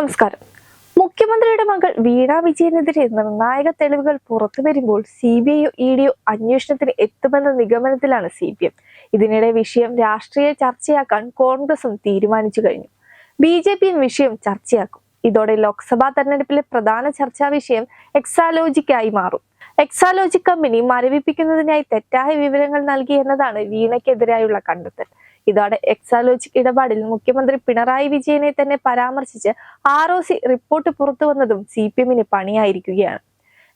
നമസ്കാരം. മുഖ്യമന്ത്രിയുടെ മകൾ വീണ വിജയനെതിരെ നിർണായക തെളിവുകൾ പുറത്തു വരുമ്പോൾ സി ബി ഐയോ ഇ ഡിയോ അന്വേഷണത്തിന് എത്തുമെന്ന നിഗമനത്തിലാണ് സി പി എം. ഇതിനിടെ വിഷയം രാഷ്ട്രീയ ചർച്ചയാക്കാൻ കോൺഗ്രസും തീരുമാനിച്ചു കഴിഞ്ഞു. ബി ജെ പിയും വിഷയം ചർച്ചയാക്കും. ഇതോടെ ലോക്സഭാ തെരഞ്ഞെടുപ്പിലെ പ്രധാന ചർച്ചാ വിഷയം എക്സാലോജിക്കായി മാറും. എക്സാലോജിക് കമ്പനി മരവിപ്പിക്കുന്നതിനായി തെറ്റായ വിവരങ്ങൾ നൽകി എന്നതാണ് വീണയ്ക്കെതിരായുള്ള കണ്ടെത്തൽ. ഇതോടെ എക്സാലോജിക് ഇടപാടിൽ മുഖ്യമന്ത്രി പിണറായി വിജയനെ തന്നെ പരാമർശിച്ച് ആർ ഒ സി റിപ്പോർട്ട് പുറത്തു വന്നതും സി പി എമ്മിന് പണിയായിരിക്കുകയാണ്.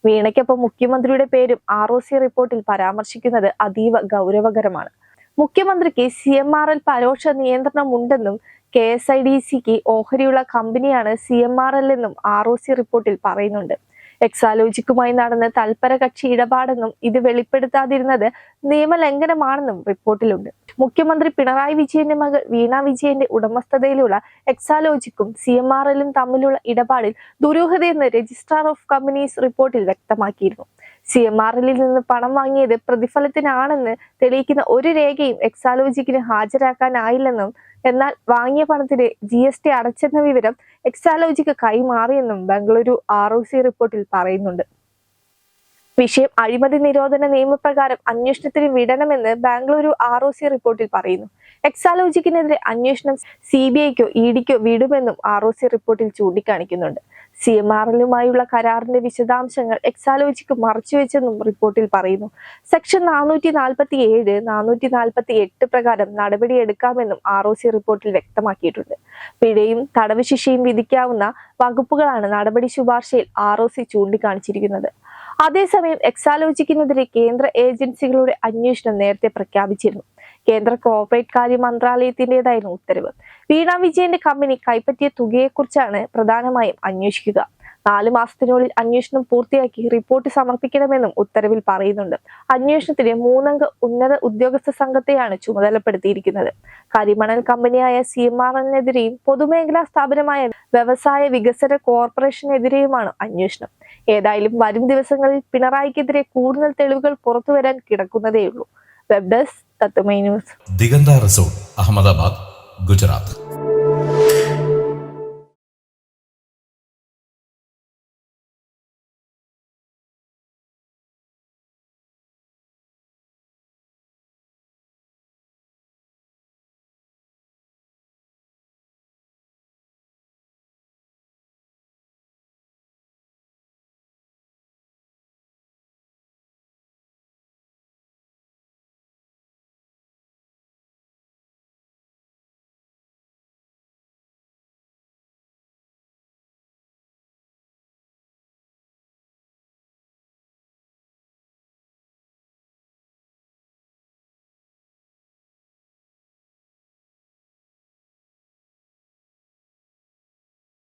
വീണയ്ക്കൊപ്പം മുഖ്യമന്ത്രിയുടെ പേരും ആർ ഒ സി റിപ്പോർട്ടിൽ പരാമർശിക്കുന്നത് അതീവ ഗൗരവകരമാണ്. മുഖ്യമന്ത്രിക്ക് സി എം ആർ എൽ പരോക്ഷ നിയന്ത്രണം ഉണ്ടെന്നും കെ എസ് ഐ ഡി സിക്ക് ഓഹരിയുള്ള കമ്പനിയാണ് സി എം ആർ എൽ എന്നും ആർ ഒ സി റിപ്പോർട്ടിൽ പറയുന്നുണ്ട്. എക്സാലോജിക്കുമായി നടന്ന തൽപര കക്ഷി ഇടപാടെന്നും ഇത് വെളിപ്പെടുത്താതിരുന്നത് നിയമലംഘനമാണെന്നും റിപ്പോർട്ടിലുണ്ട്. മുഖ്യമന്ത്രി പിണറായി വിജയന്റെ മകൾ വീണ വിജയന്റെ ഉടമസ്ഥതയിലുള്ള എക്സാലോജിക്കും സി എം ആർ എല്ലും തമ്മിലുള്ള ഇടപാടിൽ ദുരൂഹതയെന്ന് രജിസ്ട്രാർ ഓഫ് കമ്പനീസ് റിപ്പോർട്ടിൽ വ്യക്തമാക്കിയിരുന്നു. സി എം എല്ലിൽ നിന്ന് പണം വാങ്ങിയത് പ്രതിഫലത്തിനാണെന്ന് തെളിയിക്കുന്ന ഒരു രേഖയും എക്സാലോജിക്കിന് ഹാജരാക്കാനായില്ലെന്നും എന്നാൽ വാങ്ങിയ പണത്തിന് ജി എസ് ടി അടച്ചെന്ന വിവരം എക്സാലോജിക്ക് കൈമാറിയെന്നും ബംഗളൂരു ആർ ഒ സി റിപ്പോർട്ടിൽ പറയുന്നുണ്ട്. വിഷയം അഴിമതി നിരോധന നിയമപ്രകാരം അന്വേഷണത്തിന് വിടണമെന്ന് ബാംഗ്ലൂരു ആർ ഒ സി റിപ്പോർട്ടിൽ പറയുന്നു. എക്സാലോജിക്കിനെതിരെ അന്വേഷണം സി ബി ഐക്കോ ഇ ഡിക്കോ വിടുമെന്നും ആർ ഒ സി റിപ്പോർട്ടിൽ ചൂണ്ടിക്കാണിക്കുന്നുണ്ട്. സി എം ആറിലുമായുള്ള കരാറിന്റെ വിശദാംശങ്ങൾ എക്സാലോജിക്ക് മറച്ചുവെച്ചെന്നും റിപ്പോർട്ടിൽ പറയുന്നു. സെക്ഷൻ നാനൂറ്റി നാൽപ്പത്തി ഏഴ് നാനൂറ്റി നാൽപ്പത്തി എട്ട് പ്രകാരം നടപടിയെടുക്കാമെന്നും ആർ ഒ സി റിപ്പോർട്ടിൽ വ്യക്തമാക്കിയിട്ടുണ്ട്. പിഴയും തടവ് ശിക്ഷയും വിധിക്കാവുന്ന വകുപ്പുകളാണ് നടപടി ശുപാർശയിൽ ആർ ഒ സി ചൂണ്ടിക്കാണിച്ചിരിക്കുന്നത്. അതേസമയം എക്സാലോജിക്കിനെതിരെ കേന്ദ്ര ഏജൻസികളുടെ അന്വേഷണം നേരത്തെ പ്രഖ്യാപിച്ചിരുന്നു. കേന്ദ്ര കോർപ്പറേറ്റ് കാര്യ മന്ത്രാലയത്തിന്റേതായിരുന്നു ഉത്തരവ്. വീണ വിജയന്റെ കമ്പനി കൈപ്പറ്റിയ തുകയെക്കുറിച്ചാണ് പ്രധാനമായും അന്വേഷിക്കുക. നാല് മാസത്തിനുള്ളിൽ അന്വേഷണം പൂർത്തിയാക്കി റിപ്പോർട്ട് സമർപ്പിക്കണമെന്നും ഉത്തരവിൽ പറയുന്നുണ്ട്. അന്വേഷണത്തിന് മൂന്നംഗ ഉന്നത ഉദ്യോഗസ്ഥ സംഘത്തെയാണ് ചുമതലപ്പെടുത്തിയിരിക്കുന്നത്. കരിമണൽ കമ്പനിയായ സി എം ആർ എന്നെതിരെയും പൊതുമേഖലാ സ്ഥാപനമായ വ്യവസായ വികസന കോർപ്പറേഷനെതിരെയുമാണ് അന്വേഷണം. ഏതായാലും വരും ദിവസങ്ങളിൽ പിണറായിക്കെതിരെ കൂടുതൽ തെളിവുകൾ പുറത്തുവരാൻ കിടക്കുന്നതേയുള്ളൂ. വെബ് ഡെസ്ക് തത്തുമൈ ന്യൂസ് ദിഗന്ത റിസോർട്ട് അഹമ്മദാബാദ് ഗുജറാത്ത്